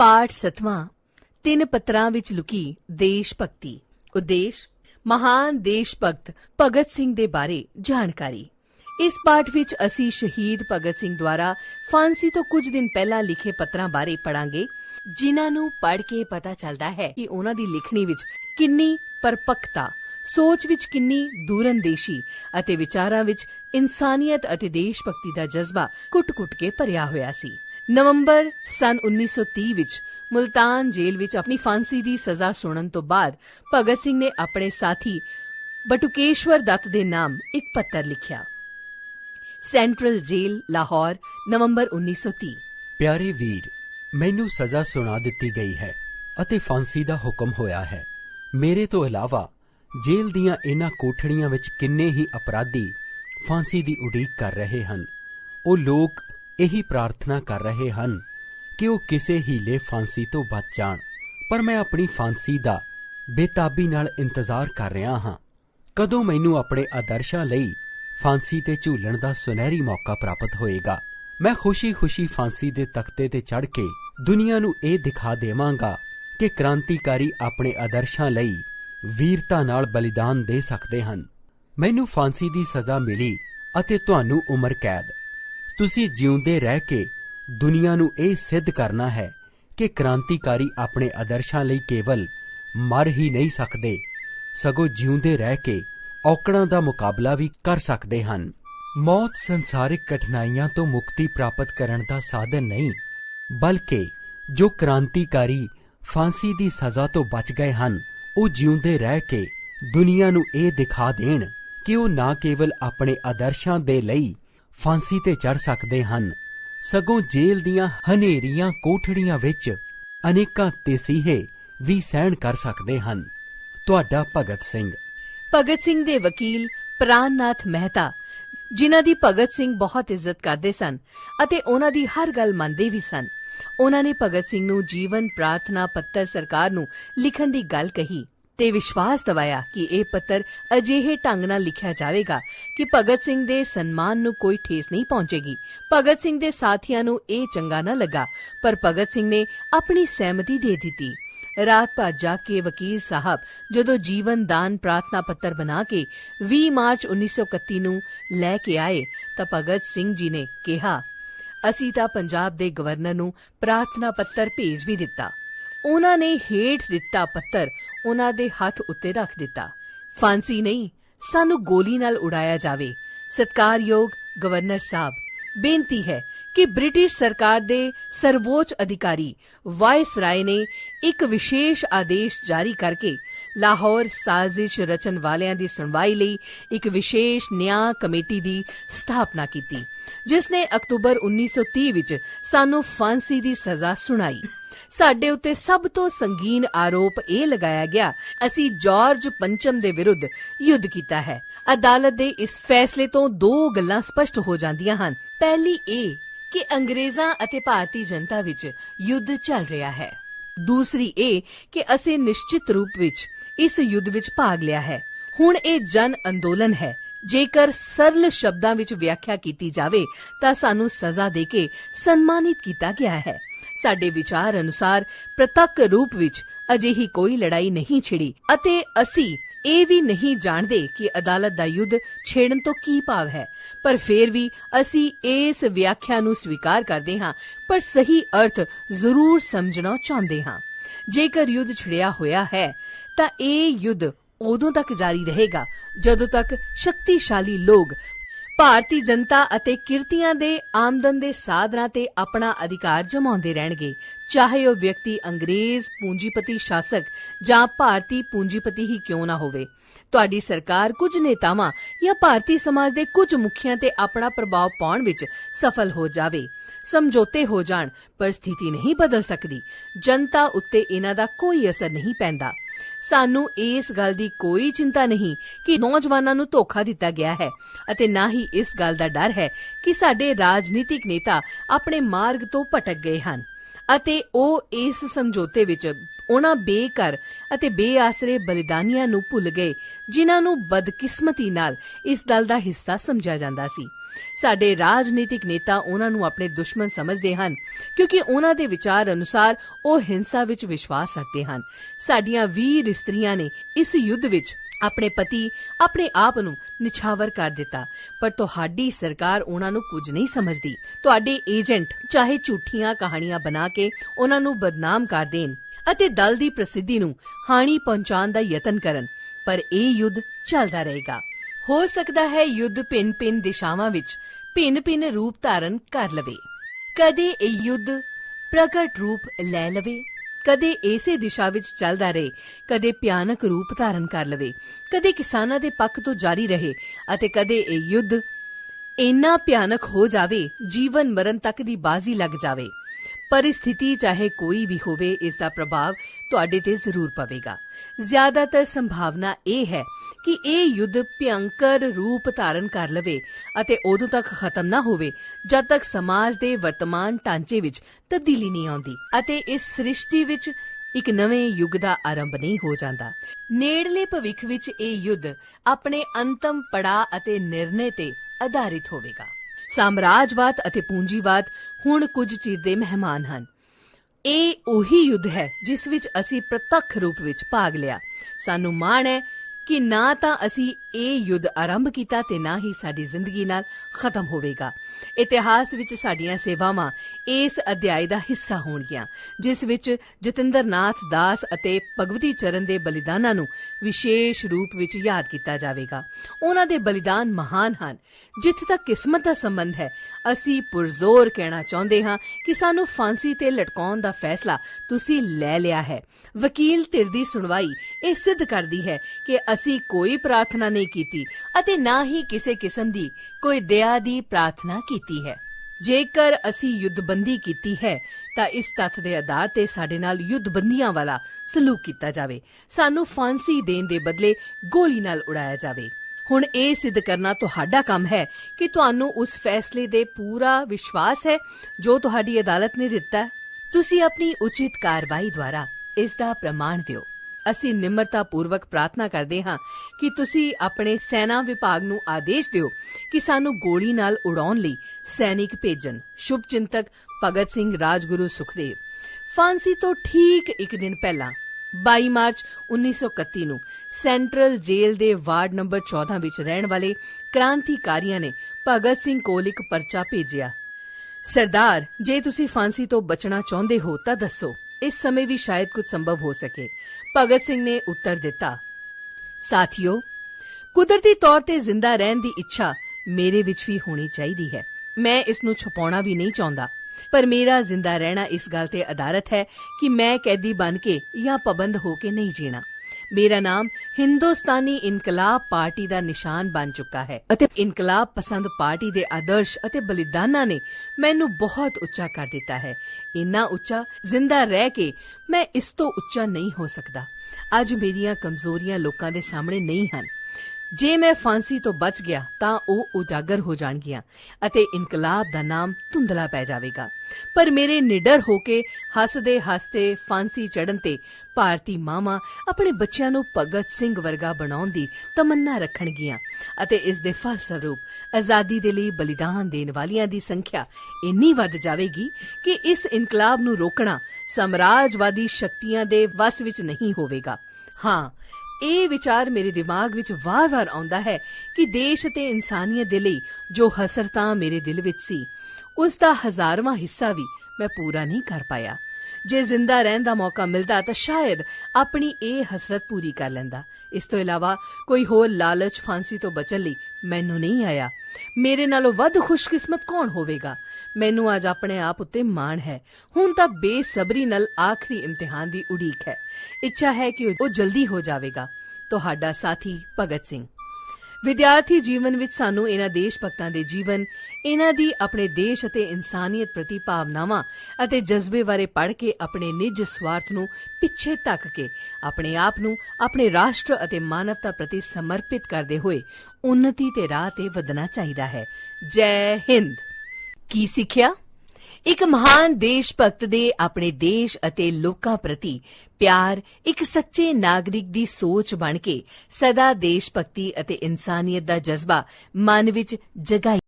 ਪਾਠ ਸਤਵਾਂ, ਤਿੰਨ ਪੱਤਰਾਂ ਵਿੱਚ ਲੁਕੀ ਦੇਸ਼ ਭਗਤੀ। ਉਦੇਸ਼, ਮਹਾਨ ਦੇਸ਼ ਭਗਤ ਭਗਤ ਸਿੰਘ ਦੇ ਬਾਰੇ ਜਾਣਕਾਰੀ। ਇਸ ਪਾਠ ਵਿੱਚ ਅਸੀਂ ਸ਼ਹੀਦ ਭਗਤ ਸਿੰਘ ਦੁਆਰਾ ਫਾਂਸੀ ਤੋਂ ਕੁਝ ਦਿਨ ਪਹਿਲਾਂ ਲਿਖੇ ਪੱਤਰਾਂ ਬਾਰੇ ਪੜਾਂਗੇ ਜਿਨ੍ਹਾਂ ਨੂੰ ਪੜ੍ਹ ਕੇ ਪਤਾ ਚੱਲਦਾ ਹੈ ਕਿ ਉਹਨਾਂ ਦੀ ਲਿਖਣੀ ਵਿੱਚ ਕਿੰਨੀ ਪਰਪਕਤਾ, ਸੋਚ ਵਿੱਚ ਕਿੰਨੀ ਦੂਰੰਦੇਸ਼ੀ ਅਤੇ ਵਿਚਾਰਾਂ ਵਿੱਚ ਇਨਸਾਨੀਅਤ ਅਤੇ ਦੇਸ਼ ਭਗਤੀ ਦਾ ਜਜ਼ਬਾ ਕੁੱਟ-ਕੁੱਟ ਕੇ ਭਰਿਆ ਹੋਇਆ ਸੀ। ਨਵੰਬਰ ਸਨ 1930 ਵਿੱਚ ਮੁਲਤਾਨ ਜੇਲ੍ਹ ਵਿੱਚ ਆਪਣੀ ਫਾਂਸੀ ਦੀ ਸਜ਼ਾ ਸੁਣਨ ਤੋਂ ਬਾਅਦ ਭਗਤ ਸਿੰਘ ਨੇ ਆਪਣੇ ਸਾਥੀ ਬਟੁਕੇਸ਼ਵਰ ਦੱਤ ਦੇ ਨਾਮ ਇੱਕ ਪੱਤਰ ਲਿਖਿਆ। ਸੈਂਟਰਲ ਜੇਲ੍ਹ, ਲਾਹੌਰ, ਨਵੰਬਰ 1930 ਪਿਆਰੇ ਵੀਰ, ਮੈਨੂੰ ਸਜ਼ਾ ਸੁਣਾ ਦਿੱਤੀ ਗਈ ਹੈ ਅਤੇ ਫਾਂਸੀ ਦਾ ਹੁਕਮ ਹੋਇਆ ਹੈ। ਮੇਰੇ ਤੋਂ ਇਲਾਵਾ ਜੇਲ੍ਹ ਦੀਆਂ ਇਹਨਾਂ ਕੋਠੜੀਆਂ ਵਿੱਚ ਕਿੰਨੇ ਹੀ ਅਪਰਾਧੀ ਫਾਂਸੀ ਦੀ ਉਡੀਕ ਕਰ ਰਹੇ ਹਨ। ਉਹ ਲੋਕ ਇਹੀ ਪ੍ਰਾਰਥਨਾ ਕਰ ਰਹੇ ਹਨ ਕਿ ਉਹ ਕਿਸੇ ਹੀਲੇ ਫਾਂਸੀ ਤੋਂ ਬਚ ਜਾਣ। ਪਰ ਮੈਂ ਆਪਣੀ ਫਾਂਸੀ ਦਾ ਬੇਤਾਬੀ ਨਾਲ ਇੰਤਜ਼ਾਰ ਕਰ ਰਿਹਾ ਹਾਂ। ਕਦੋਂ ਮੈਨੂੰ ਆਪਣੇ ਆਦਰਸ਼ਾਂ ਲਈ ਫਾਂਸੀ ਤੇ ਝੂਲਣ ਦਾ ਸੁਨਹਿਰੀ ਮੌਕਾ ਪ੍ਰਾਪਤ ਹੋਏਗਾ? ਮੈਂ ਖੁਸ਼ੀ-ਖੁਸ਼ੀ ਫਾਂਸੀ ਦੇ ਤਖਤੇ ਤੇ ਚੜ੍ਹ ਕੇ ਦੁਨੀਆ ਨੂੰ ਇਹ ਦਿਖਾ ਦੇਵਾਂਗਾ ਕਿ ਕ੍ਰਾਂਤੀਕਾਰੀ ਆਪਣੇ ਆਦਰਸ਼ਾਂ ਲਈ ਵੀਰਤਾ ਨਾਲ ਬਲੀਦਾਨ ਦੇ ਸਕਦੇ ਹਨ। ਮੈਨੂੰ ਫਾਂਸੀ ਦੀ ਸਜ਼ਾ ਮਿਲੀ ਅਤੇ ਤੁਹਾਨੂੰ ਉਮਰ ਕੈਦ। ਤੁਸੀਂ ਜਿਉਂਦੇ ਰਹਿ ਕੇ ਦੁਨੀਆ ਨੂੰ ਇਹ ਸਿੱਧ ਕਰਨਾ ਹੈ ਕਿ ਕ੍ਰਾਂਤੀਕਾਰੀ ਆਪਣੇ ਆਦਰਸ਼ਾਂ ਲਈ ਕੇਵਲ ਮਰ ਹੀ ਨਹੀਂ ਸਕਦੇ, ਸਗੋਂ ਜਿਉਂਦੇ ਰਹਿ ਕੇ ਔਕੜਾਂ ਦਾ ਮੁਕਾਬਲਾ ਵੀ ਕਰ ਸਕਦੇ ਹਨ। ਮੌਤ ਸੰਸਾਰਿਕ ਕਠਿਨਾਈਆਂ ਤੋਂ ਮੁਕਤੀ ਪ੍ਰਾਪਤ ਕਰਨ ਦਾ ਸਾਧਨ ਨਹੀਂ, ਬਲਕਿ ਜੋ ਕ੍ਰਾਂਤੀਕਾਰੀ ਫਾਂਸੀ ਦੀ ਸਜ਼ਾ ਤੋਂ ਬਚ ਗਏ ਹਨ, ਉਹ ਜਿਉਂਦੇ ਰਹਿ ਕੇ ਦੁਨੀਆ ਨੂੰ ਇਹ ਦਿਖਾ ਦੇਣ ਕਿ ਉਹ ਨਾ ਕੇਵਲ ਆਪਣੇ ਆਦਰਸ਼ਾਂ ਦੇ ਲਈ ਫਾਂਸੀ ਤੇ ਚੜ ਸਕਦੇ ਹਨ। ਸਗੋਂ ਜੇਲ੍ਹ ਦੀਆਂ ਹਨੇਰੀਆਂ ਕੋਠੜੀਆਂ ਵਿੱਚ ਅਨੇਕਾਂ ਤਸੀਹੇ ਵੀ ਸਹਿਣ ਕਰ ਸਕਦੇ ਹਨ। ਤੁਹਾਡਾ ਭਗਤ ਸਿੰਘ। ਭਗਤ ਸਿੰਘ ਦੇ ਵਕੀਲ ਪ੍ਰਾਨਨਾਥ ਮਹਿਤਾ, ਜਿਨ੍ਹਾਂ ਦੀ ਭਗਤ ਸਿੰਘ ਬਹੁਤ ਇੱਜ਼ਤ ਕਰਦੇ ਸਨ ਅਤੇ ਉਹਨਾਂ ਦੀ ਹਰ ਗੱਲ ਮੰਨਦੇ ਵੀ ਸਨ। ਉਹਨਾਂ ਨੇ ਭਗਤ ਸਿੰਘ ਨੂੰ ਜੀਵਨ ਪ੍ਰਾਰਥਨਾ ਪੱਤਰ ਸਰਕਾਰ ਨੂੰ ਲਿਖਣ ਦੀ ਗੱਲ ਕਹੀ। ਤੇ ਵਿਸ਼ਵਾਸ ਦਿਵਾਇਆ ਕਿ ਇਹ ਪੱਤਰ ਅਜਿਹੇ ਢੰਗ ਨਾਲ ਲਿਖਿਆ ਜਾਵੇਗਾ ਕਿ ਭਗਤ ਸਿੰਘ ਦੇ ਸਨਮਾਨ ਨੂੰ ਕੋਈ ਠੇਸ ਨਹੀਂ ਪਹੁੰਚੇਗੀ। ਭਗਤ ਸਿੰਘ ਦੇ ਸਾਥੀਆਂ ਨੂੰ ਇਹ ਚੰਗਾ ਨਾ ਲੱਗਾ, ਪਰ ਭਗਤ ਸਿੰਘ ਨੇ ਆਪਣੀ ਸਹਿਮਤੀ ਦੇ ਦਿੱਤੀ। ਰਾਤ ਭਰ ਜਾ ਕੇ ਵਕੀਲ ਸਾਹਿਬ ਜਦੋਂ ਜੀਵਨ ਦਾਨ ਪ੍ਰਾਰਥਨਾ ਪੱਤਰ ਬਣਾ ਕੇ 20 ਮਾਰਚ 1931 ਨੂੰ ਲੈ ਕੇ ਆਏ ਤਾਂ ਭਗਤ ਸਿੰਘ ਜੀ ਨੇ ਕਿਹਾ, ਅਸੀਂ ਤਾਂ ਪੰਜਾਬ ਦੇ ਗਵਰਨਰ ਨੂੰ ਪ੍ਰਾਰਥਨਾ ਪੱਤਰ ਭੇਜ ਵੀ ਦਿੱਤਾ। ਉਹਨਾਂ ਨੇ ਹੇਠ ਦਿੱਤਾ ਪੱਤਰ, ਉਹਨਾਂ ਦੇ ਹੱਥ ਉੱਤੇ ਰੱਖ ਦਿੱਤਾ। ਫਾਂਸੀ ਨਹੀਂ, ਸਾਨੂੰ ਗੋਲੀ ਨਾਲ ਉਡਾਇਆ ਜਾਵੇ। ਸਤਕਾਰਯੋਗ ਗਵਰਨਰ ਸਾਹਿਬ, ਬੇਨਤੀ ਹੈ ਕਿ ਬ੍ਰਿਟਿਸ਼ ਸਰਕਾਰ ਦੇ ਸਰਵੋੱਚ ਅਧਿਕਾਰੀ ਵਾਇਸ ਰਾਏ ਨੇ ਇੱਕ ਵਿਸ਼ੇਸ਼ ਆਦੇਸ਼ ਜਾਰੀ ਕਰਕੇ ਲਾਹੌਰ ਸਾਜ਼ਿਸ਼ ਰਚਨ ਵਾਲਿਆਂ ਦੀ ਸੁਣਵਾਈ ਲਈ ਇੱਕ ਵਿਸ਼ੇਸ਼ ਨਿਆਂ ਕਮੇਟੀ ਦੀ ਸਥਾਪਨਾ ਕੀਤੀ, ਜਿਸ ਨੇ ਅਕਤੂਬਰ 1930 ਵਿੱਚ ਸਾਨੂੰ ਫਾਂਸੀ ਦੀ ਸਜ਼ਾ ਸੁਣਾਈ। ਸਾਡੇ ਉੱਤੇ ਸਭ ਤੋਂ ਸੰਗੀਨ ਆਰੋਪ ਇਹ ਲਗਾਇਆ ਗਿਆ, ਅਸੀਂ ਜਾਰਜ ਪੰਚਮ ਦੇ ਵਿਰੁੱਧ ਯੁੱਧ ਕੀਤਾ ਹੈ। ਅਦਾਲਤ ਦੇ ਇਸ ਫੈਸਲੇ ਤੋਂ ਦੋ ਗੱਲਾਂ ਸਪਸ਼ਟ ਹੋ ਜਾਂਦੀਆਂ ਹਨ। ਪਹਿਲੀ ਇਹ ਕਿ ਅੰਗਰੇਜ਼ਾਂ ਅਤੇ ਭਾਰਤੀ ਜਨਤਾ ਵਿੱਚ ਯੁੱਧ ਚੱਲ ਰਿਹਾ ਹੈ। ਦੂਸਰੀ ਇਹ ਕਿ ਅਸੀਂ ਨਿਸ਼ਚਿਤ ਰੂਪ ਵਿੱਚ ਇਸ ਯੁੱਧ ਵਿੱਚ ਭਾਗ ਲਿਆ ਹੈ। ਹੁਣ ਇਹ ਜਨ ਅੰਦੋਲਨ ਹੈ। ਜੇਕਰ ਸਰਲ ਸ਼ਬਦਾਂ ਵਿੱਚ ਵਿਆਖਿਆ ਕੀਤੀ ਜਾਵੇ, ਤਾਂ ਸਾਨੂੰ ਸਜ਼ਾ ਦੇ ਕੇ ਸਨਮਾਨਿਤ ਕੀਤਾ ਗਿਆ ਹੈ। ਸਾਡੇ ਵਿਚਾਰ ਅਨੁਸਾਰ ਪ੍ਰਤੱਖ ਰੂਪ ਵਿੱਚ ਅਜਿਹੀ ਕੋਈ ਲੜਾਈ ਨਹੀਂ ਛਿੜੀ ਅਤੇ ਅਸੀਂ ਇਹ ਵੀ ਨਹੀਂ ਜਾਣਦੇ ਕਿ ਅਦਾਲਤ ਦਾ ਯੁੱਧ ਛੇੜਨ ਤੋਂ ਕੀ ਭਾਵ ਹੈ। ਪਰ ਫਿਰ ਵੀ ਅਸੀਂ ਇਸ ਵਿਆਖਿਆ ਨੂੰ ਸਵੀਕਾਰ ਕਰਦੇ ਹਾਂ, ਪਰ ਸਹੀ ਅਰਥ ਜ਼ਰੂਰ ਸਮਝਣਾ ਚਾਹੁੰਦੇ ਹਾਂ। ਜੇਕਰ ਯੁੱਧ ਛਿੜਿਆ ਹੋਇਆ ਹੈ, ਤਾਂ ਇਹ ਯੁੱਧ ਉਦੋਂ ਤੱਕ ਜਾਰੀ ਰਹੇਗਾ, ਜਦੋਂ ਤੱਕ ਸ਼ਕਤੀਸ਼ਾਲੀ ਲੋਕ ਭਾਰਤੀ ਜਨਤਾ ਅਤੇ ਕਿਰਤੀਆਂ ਦੇ ਆਮਦਨ ਦੇ ਸਾਧਨਾਂ ਤੇ ਆਪਣਾ ਅਧਿਕਾਰ ਜਮਾਉਂਦੇ ਰਹਿਣਗੇ। ਚਾਹੇ ਉਹ ਵਿਅਕਤੀ ਅੰਗਰੇਜ਼, ਪੂੰਜੀਪਤੀ ਸ਼ਾਸਕ ਜਾਂ ਭਾਰਤੀ ਪੂੰਜੀਪਤੀ ਹੀ ਕਿਉਂ ਨਾ ਹੋਵੇ। ਤੁਹਾਡੀ ਸਰਕਾਰ ਕੁਝ ਨੇਤਾਵਾਂ ਜਾਂ ਭਾਰਤੀ ਸਮਾਜ ਦੇ ਕੁਝ ਮੁਖੀਆਂ ਤੇ ਆਪਣਾ ਪ੍ਰਭਾਵ ਪਾਉਣ ਵਿੱਚ ਸਫਲ ਹੋ ਜਾਵੇ। ਸਮਝੌਤੇ ਹੋ ਜਾਣ, ਪਰ ਸਥਿਤੀ ਨਹੀਂ ਬਦਲ ਸਕਦੀ। ਜਨਤਾ ਉੱਤੇ ਇਹਨਾਂ ਦਾ ਕੋਈ ਅਸਰ ਨਹੀਂ ਪੈਂਦਾ। ਸਾਨੂੰ ਇਸ ਗੱਲ ਦੀ ਕੋਈ ਚਿੰਤਾ ਨਹੀਂ ਕਿ ਨੌਜਵਾਨਾਂ ਨੂੰ ਧੋਖਾ ਦਿੱਤਾ ਗਿਆ ਹੈ ਅਤੇ ਨਾ ਹੀ ਇਸ ਗੱਲ ਦਾ ਡਰ ਹੈ ਕਿ ਸਾਡੇ ਰਾਜਨੀਤਿਕ ਨੇਤਾ ਆਪਣੇ ਮਾਰਗ ਤੋਂ ਭਟਕ ਗਏ ਹਨ ਅਤੇ ਉਹ ਇਸ ਸਮਝੌਤੇ ਵਿੱਚ ਉਹਨਾਂ ਬੇਕਰ ਅਤੇ ਬੇਆਸਰੇ ਬਲੀਦਾਨੀਆਂ ਨੂੰ ਭੁੱਲ ਗਏ, ਜਿਨ੍ਹਾਂ ਨੂੰ ਬਦਕਿਸਮਤੀ ਨਾਲ ਇਸ ਦਲ ਦਾ ਹਿੱਸਾ ਸਮਝਿਆ ਜਾਂਦਾ ਸੀ। ਸਾਡੇ ਰਾਜਨੀਤਿਕ ਨੇਤਾ ਉਹਨਾਂ ਨੂੰ ਆਪਣੇ ਦੁਸ਼ਮਣ ਸਮਝਦੇ ਹਨ, ਕਿਉਂਕਿ ਉਹਨਾਂ ਦੇ ਵਿਚਾਰ ਅਨੁਸਾਰ ਉਹ ਹਿੰਸਾ ਵਿੱਚ ਵਿਸ਼ਵਾਸ ਰੱਖਦੇ ਹਨ। ਸਾਡੀਆਂ ਵੀਰ ਇਸਤਰੀਆਂ ਨੇ ਇਸ ਯੁੱਧ ਵਿੱਚ ਆਪਣੇ ਪਤੀ, ਆਪਣੇ ਆਪ ਨੂੰ ਨਿਛਾਵਰ ਕਰ ਦਿੱਤਾ। ਪਰ ਤੁਹਾਡੀ ਸਰਕਾਰ ਉਹਨਾਂ ਨੂੰ ਕੁਝ ਨਹੀਂ ਸਮਝਦੀ। ਤੁਹਾਡੇ ਏਜੰਟ ਚਾਹੇ ਝੂਠੀਆਂ ਕਹਾਣੀਆਂ ਬਣਾ ਕੇ ਉਹਨਾਂ ਨੂੰ ਬਦਨਾਮ ਕਰ ਦੇਣ ਅਤੇ ਦਲ ਦੀ ਪ੍ਰਸਿੱਧੀ ਨੂੰ ਹਾਨੀ ਪਹੁੰਚਾਉਣ ਦਾ ਯਤਨ ਕਰਨ, ਪਰ ਇਹ ਯੁੱਧ ਚੱਲਦਾ ਰਹੇਗਾ। ਹੋ ਸਕਦਾ ਹੈ ਯੁੱਧ ਭਿੰਨ-ਭਿੰਨ ਦਿਸ਼ਾਵਾਂ ਵਿੱਚ ਭਿੰਨ-ਭਿੰਨ ਰੂਪ ਧਾਰਨ ਕਰ ਲਵੇ। ਕਦੇ ਇਹ ਯੁੱਧ ਪ੍ਰਗਟ ਰੂਪ ਲੈ ਲਵੇ, ਕਦੇ ਇਸੇ ਦਿਸ਼ਾ ਵਿੱਚ ਚੱਲਦਾ ਰਹੇ, ਕਦੇ ਭਿਆਨਕ ਰੂਪ ਧਾਰਨ ਕਰ ਲਵੇ, ਕਦੇ ਕਿਸਾਨਾਂ ਦੇ ਪੱਖ ਤੋਂ ਜਾਰੀ ਰਹੇ ਅਤੇ ਕਦੇ ਇਹ ਯੁੱਧ ਇੰਨਾ ਭਿਆਨਕ ਹੋ ਜਾਵੇ, ਜੀਵਨ ਮਰਨ ਤੱਕ ਦੀ ਬਾਜ਼ੀ ਲੱਗ ਜਾਵੇ। ਪਰਿਸਥਿਤੀ ਚਾਹੇ ਕੋਈ ਵੀ ਹੋਵੇ, ਇਸ ਦਾ ਪ੍ਰਭਾਵ ਤੁਹਾਡੇ ਤੇ ਜ਼ਰੂਰ ਪਵੇਗਾ। ਜ਼ਿਆਦਾਤਰ ਸੰਭਾਵਨਾ ਇਹ ਹੈ ਕਿ ਇਹ ਯੁੱਧ ਭਿਅੰਕਰ ਰੂਪ ਧਾਰਨ ਕਰ ਲਵੇ ਅਤੇ ਉਦੋਂ ਤੱਕ ਖਤਮ ਨਾ ਹੋਵੇ, ਜਦ ਤੱਕ ਸਮਾਜ ਦੇ ਵਰਤਮਾਨ ਢਾਂਚੇ ਵਿੱਚ ਤਬਦੀਲੀ ਨਹੀਂ ਆਉਂਦੀ ਅਤੇ ਇਸ ਸ੍ਰਿਸ਼ਟੀ ਵਿੱਚ ਇੱਕ ਨਵੇਂ ਯੁੱਗ ਦਾ ਆਰੰਭ ਨਹੀਂ ਹੋ ਜਾਂਦਾ। ਨੇੜਲੇ ਭਵਿੱਖ ਵਿੱਚ ਇਹ ਯੁੱਧ ਆਪਣੇ ਅੰਤਮ ਪੜਾਅ ਅਤੇ ਨਿਰਣੇ ਤੇ ਆਧਾਰਿਤ ਹੋਵੇਗਾ। ਸਾਮਰਾਜਵਾਦ ਅਤੇ ਪੂੰਜੀਵਾਦ ਹੁਣ ਕੁਝ ਚਿਰ ਦੇ ਮਹਿਮਾਨ ਹਨ। ਇਹ ਉਹੀ ਯੁੱਧ ਹੈ ਜਿਸ ਵਿੱਚ ਅਸੀਂ ਪ੍ਰਤੱਖ ਰੂਪ ਵਿੱਚ ਭਾਗ ਲਿਆ। ਸਾਨੂੰ ਮਾਣ ਹੈ ਕਿ ਨਾ ਤਾਂ ਅਸੀਂ ਇਹ ਯੁੱਧ ਆਰੰਭ ਕੀਤਾ ਤੇ ਨਾ ਹੀ ਸਾਡੀ ਜ਼ਿੰਦਗੀ ਨਾਲ ਖਤਮ ਹੋਵੇਗਾ। ਇਤਿਹਾਸ ਵਿੱਚ ਸਾਡੀਆਂ ਸੇਵਾਵਾਂ ਇਸ ਅਧਿਆਇ ਦਾ ਹਿੱਸਾ ਹੋਣਗੀਆਂ, ਜਿਸ ਵਿੱਚ ਜਤਿੰਦਰਨਾਥ ਦਾਸ ਅਤੇ ਭਗਵਤੀ ਚਰਨ ਦੇ ਬਲੀਦਾਨਾਂ ਨੂੰ ਵਿਸ਼ੇਸ਼ ਰੂਪ ਵਿੱਚ ਯਾਦ ਕੀਤਾ ਜਾਵੇਗਾ। ਉਹਨਾਂ ਦੇ ਬਲੀਦਾਨ ਮਹਾਨ ਹਨ। ਜਿੱਥੇ ਤੱਕ ਕਿਸਮਤ ਦਾ ਸੰਬੰਧ ਹੈ, ਅਸੀਂ ਪੁਰਜ਼ੋਰ ਕਹਿਣਾ ਚਾਹੁੰਦੇ ਹਾਂ ਕਿ ਸਾਨੂੰ ਫਾਂਸੀ ਤੇ ਲਟਕਾਉਣ ਦਾ ਫੈਸਲਾ ਤੁਸੀਂ ਲੈ ਲਿਆ ਹੈ। ਵਕੀਲ ਧਿਰ ਦੀ ਸੁਣਵਾਈ ਇਹ ਸਿੱਧ ਕਰਦੀ ਹੈ ਕਿ ਅਸੀਂ ਕੋਈ ਪ੍ਰਾਰਥਨਾ ਨਹੀਂ ਕੀਤੀ ਅਤੇ ਨਾ ਹੀ ਕਿਸੇ ਕਿਸਮ ਦੀ ਕੋਈ ਦਇਆ ਦੀ ਪ੍ਰਾਰਥਨਾ ਕੀਤੀ ਹੈ। ਜੇਕਰ ਅਸੀਂ ਯੁੱਧਬੰਦੀ ਕੀਤੀ ਹੈ, ਤਾਂ ਇਸ ਤੱਥ ਦੇ ਆਧਾਰ ਤੇ ਸਾਡੇ ਨਾਲ ਯੁੱਧਬੰਦੀਆਂ ਵਾਲਾ ਸਲੂਕ ਕੀਤਾ ਜਾਵੇ। ਸਾਨੂੰ ਫਾਂਸੀ ਦੇਣ ਦੇ ਬਦਲੇ ਗੋਲੀ ਨਾਲ ਉਡਾਇਆ ਜਾਵੇ। ਹੁਣ ਇਹ ਸਿੱਧ ਕਰਨਾ ਤੁਹਾਡਾ ਕੰਮ ਹੈ ਕਿ ਤੁਹਾਨੂੰ ਉਸ ਫੈਸਲੇ ਦੇ ਪੂਰਾ ਵਿਸ਼ਵਾਸ ਹੈ ਜੋ ਤੁਹਾਡੀ ਅਦਾਲਤ ਨੇ ਦਿੱਤਾ ਹੈ। ਤੁਸੀਂ ਆਪਣੀ ਉਚਿਤ ਕਾਰਵਾਈ ਦੁਆਰਾ ਇਸ ਦਾ ਪ੍ਰਮਾਣ ਦਿਓ। ਅਸੀਂ ਨਿਮਰਤਾ ਪੂਰਵਕ ਪ੍ਰਾਰਥਨਾ ਕਰਦੇ ਹਾਂ ਕਿ ਤੁਸੀਂ ਆਪਣੇ ਸੈਨਾ ਵਿਭਾਗ ਨੂੰ ਆਦੇਸ਼ ਦਿਓ ਕਿ ਸਾਨੂੰ ਗੋਲੀ ਨਾਲ ਉਡਾਉਣ ਲਈ ਸੈਨਿਕ ਭੇਜਣ। ਸ਼ੁਭ ਚਿੰਤਕ ਭਗਤ ਸਿੰਘ ਰਾਜਗੁਰੂ ਸੁਖਦੇਵ। ਫਾਂਸੀ ਤੋਂ ਠੀਕ ਇੱਕ ਦਿਨ ਪਹਿਲਾਂ 22 ਮਾਰਚ 1931 ਨੂੰ ਸੈਂਟਰਲ ਜੇਲ੍ਹ ਦੇ ਵਾਰਡ ਨੰਬਰ 14 ਵਿੱਚ ਰਹਿਣ ਵਾਲੇ ਕ੍ਰਾਂਤੀਕਾਰੀਆਂ ਨੇ ਭਗਤ ਸਿੰਘ ਕੋਲ ਇੱਕ ਪਰਚਾ ਭੇਜਿਆ। ਸਰਦਾਰ, ਜੇ ਤੁਸੀਂ ਫਾਂਸੀ ਤੋਂ ਬਚਣਾ ਚਾਹੁੰਦੇ ਹੋ ਤਾਂ ਦੱਸੋ। ਇਸ ਸਮੇਂ ਵੀ ਸ਼ਾਇਦ ਕੁਝ ਸੰਭਵ ਹੋ ਸਕੇ ਭਗਤ ਸਿੰਘ ਨੇ ਉੱਤਰ ਦਿੱਤਾ ਸਾਥੀਓ ਕੁਦਰਤੀ ਤੌਰ ਤੇ ਜ਼ਿੰਦਾ ਰਹਿਣ ਦੀ ਇੱਛਾ ਮੇਰੇ ਵਿੱਚ ਵੀ ਹੋਣੀ ਚਾਹੀਦੀ ਹੈ ਮੈਂ ਇਸ ਨੂੰ ਛੁਪਾਉਣਾ ਵੀ ਨਹੀਂ ਚਾਹੁੰਦਾ ਪਰ ਮੇਰਾ ਜ਼ਿੰਦਾ ਰਹਿਣਾ ਇਸ ਗੱਲ ਤੇ ਆਧਾਰਿਤ ਹੈ ਕਿ ਮੈਂ ਕੈਦੀ ਬਣ ਕੇ ਜਾਂ ਪਾਬੰਦ ਹੋ ਕੇ ਨਹੀਂ ਜੀਣਾ ਮੇਰਾ ਨਾਮ ਹਿੰਦੁਸਤਾਨੀ ਇਨਕਲਾਬ ਪਾਰਟੀ ਦਾ ਨਿਸ਼ਾਨ ਬਣ ਚੁੱਕਾ ਹੈ ਅਤੇ ਇਨਕਲਾਬ ਪਸੰਦ ਪਾਰਟੀ ਦੇ ਆਦਰਸ਼ ਅਤੇ ਬਲੀਦਾਨਾਂ ਨੇ ਮੈਨੂੰ ਬਹੁਤ ਉੱਚਾ ਕਰ ਦਿੱਤਾ ਹੈ। ਇੰਨਾ ਉੱਚਾ ਜ਼ਿੰਦਾ ਰਹਿ ਕੇ ਮੈਂ ਇਸ ਤੋਂ ਉੱਚਾ ਨਹੀਂ ਹੋ ਸਕਦਾ। ਅੱਜ ਮੇਰੀਆਂ ਕਮਜ਼ੋਰੀਆਂ ਲੋਕਾਂ ਦੇ ਸਾਹਮਣੇ ਨਹੀਂ ਹਨ। ਜੇ ਮੈਂ ਫਾਂਸੀ ਤੋਂ ਬਚ ਗਿਆ, ਤਾਂ ਉਹ ਉਜਾਗਰ ਹੋ ਜਾਣਗੀਆਂ ਅਤੇ ਇਨਕਲਾਬ ਦਾ ਨਾਮ ਧੁੰਦਲਾ ਪੈ ਜਾਵੇਗਾ। ਪਰ ਮੇਰੇ ਨਿਡਰ ਹੋ ਕੇ ਹੱਸਦੇ ਹੱਸਦੇ ਫਾਂਸੀ ਚੜਨ ਤੇ ਭਾਰਤੀ ਮਾਵਾਂ ਆਪਣੇ ਬੱਚਿਆਂ ਨੂੰ ਭਗਤ ਸਿੰਘ ਵਰਗਾ ਬਣਾਉਣ ਦੀ ਤਮੰਨਾ ਰੱਖਣਗੀਆਂ ਅਤੇ ਇਸ ਦੇ ਫਲਸਰੂਪ ਆਜ਼ਾਦੀ ਦੇ ਲਈ ਬਲੀਦਾਨ ਦੇਣ ਵਾਲੀਆਂ ਦੀ ਸੰਖਿਆ ਇੰਨੀ ਵੱਧ ਜਾਵੇਗੀ ਕਿ ਇਸ ਇਨਕਲਾਬ ਨੂੰ ਰੋਕਣਾ ਸਾਮਰਾਜਵਾਦੀ ਸ਼ਕਤੀਆਂ ਦੇ ਵਸ ਵਿੱਚ ਨਹੀਂ ਹੋਵੇਗਾ। ਹਾਂ ਇਹ ਵਿਚਾਰ ਮੇਰੇ ਦਿਮਾਗ ਵਿੱਚ ਵਾਰ-ਵਾਰ ਆਉਂਦਾ ਹੈ ਕਿ ਦੇਸ਼ ਅਤੇ ਇਨਸਾਨੀਅਤ ਦੇ ਲਈ ਜੋ ਹਸਰਤਾਂ ਮੇਰੇ ਦਿਲ ਵਿੱਚ ਸੀ, ਉਸ ਦਾ ਹਜ਼ਾਰਵਾਂ ਹਿੱਸਾ ਵੀ ਮੈਂ ਪੂਰਾ ਨਹੀਂ ਕਰ ਪਾਇਆ। ਜੇ ਜ਼ਿੰਦਾ ਰਹਿਣ ਦਾ ਮੌਕਾ ਮਿਲਦਾ ਤਾਂ ਸ਼ਾਇਦ ਆਪਣੀ ਇਹ ਹਸਰਤ ਪੂਰੀ ਕਰ ਲੈਂਦਾ। ਇਸ ਤੋਂ ਇਲਾਵਾ ਕੋਈ ਹੋਰ ਲਾਲਚ ਫਾਂਸੀ ਤੋਂ ਬਚਣ ਲਈ ਮੈਨੂੰ ਨਹੀਂ ਆਇਆ। ਮੇਰੇ ਨਾਲੋਂ ਵੱਧ ਖੁਸ਼ਕਿਸਮਤ ਕੌਣ ਹੋਵੇਗਾ? ਮੈਨੂੰ ਅੱਜ ਆਪਣੇ ਆਪ ਉੱਤੇ ਮਾਣ ਹੈ। ਹੁਣ ਤਾਂ ਬੇਸਬਰੀ ਨਾਲ ਆਖਰੀ ਇਮਤਿਹਾਨ ਦੀ ਉਡੀਕ ਹੈ। ਇੱਛਾ ਹੈ ਕਿ ਉਹ ਜਲਦੀ ਹੋ ਜਾਵੇਗਾ। ਤੁਹਾਡਾ ਸਾਥੀ ਭਗਤ ਸਿੰਘ। ਵਿਦਿਆਰਥੀ ਜੀਵਨ ਵਿੱਚ ਸਾਨੂੰ ਇਹਨਾਂ ਦੇਸ਼ ਭਗਤਾਂ ਦੇ ਜੀਵਨ, ਇਹਨਾਂ ਦੀ ਆਪਣੇ ਦੇਸ਼ ਅਤੇ ਇਨਸਾਨੀਅਤ ਪ੍ਰਤੀ ਭਾਵਨਾਵਾਂ ਅਤੇ ਜਜ਼ਬੇ ਬਾਰੇ ਪੜ੍ਹ ਕੇ ਆਪਣੇ ਨਿੱਜ ਸਵਾਰਥ ਨੂੰ ਪਿੱਛੇ ਧੱਕ ਕੇ ਆਪਣੇ ਆਪ ਨੂੰ ਆਪਣੇ ਰਾਸ਼ਟਰ ਅਤੇ ਮਾਨਵਤਾ ਪ੍ਰਤੀ ਸਮਰਪਿਤ ਕਰਦੇ ਹੋਏ ਉન્નਤੀ ਤੇ ਰਾਹ ਤੇ ਵਧਣਾ ਚਾਹੀਦਾ ਹੈ। ਜੈ ਹਿੰਦ। ਕੀ ਸਿੱਖਿਆ? ਇੱਕ ਮਹਾਨ ਦੇਸ਼ ਭਗਤ ਦੇ ਆਪਣੇ ਦੇਸ਼ ਅਤੇ ਲੋਕਾਂ ਪ੍ਰਤੀ ਪਿਆਰ ਇੱਕ ਸੱਚੇ ਨਾਗਰਿਕ ਦੀ ਸੋਚ ਬਣ ਕੇ ਸਦਾ ਦੇਸ਼ ਭਗਤੀ ਅਤੇ ਇਨਸਾਨੀਅਤ ਦਾ ਜਜ਼ਬਾ ਮਨ ਵਿੱਚ ਜਗਾਈ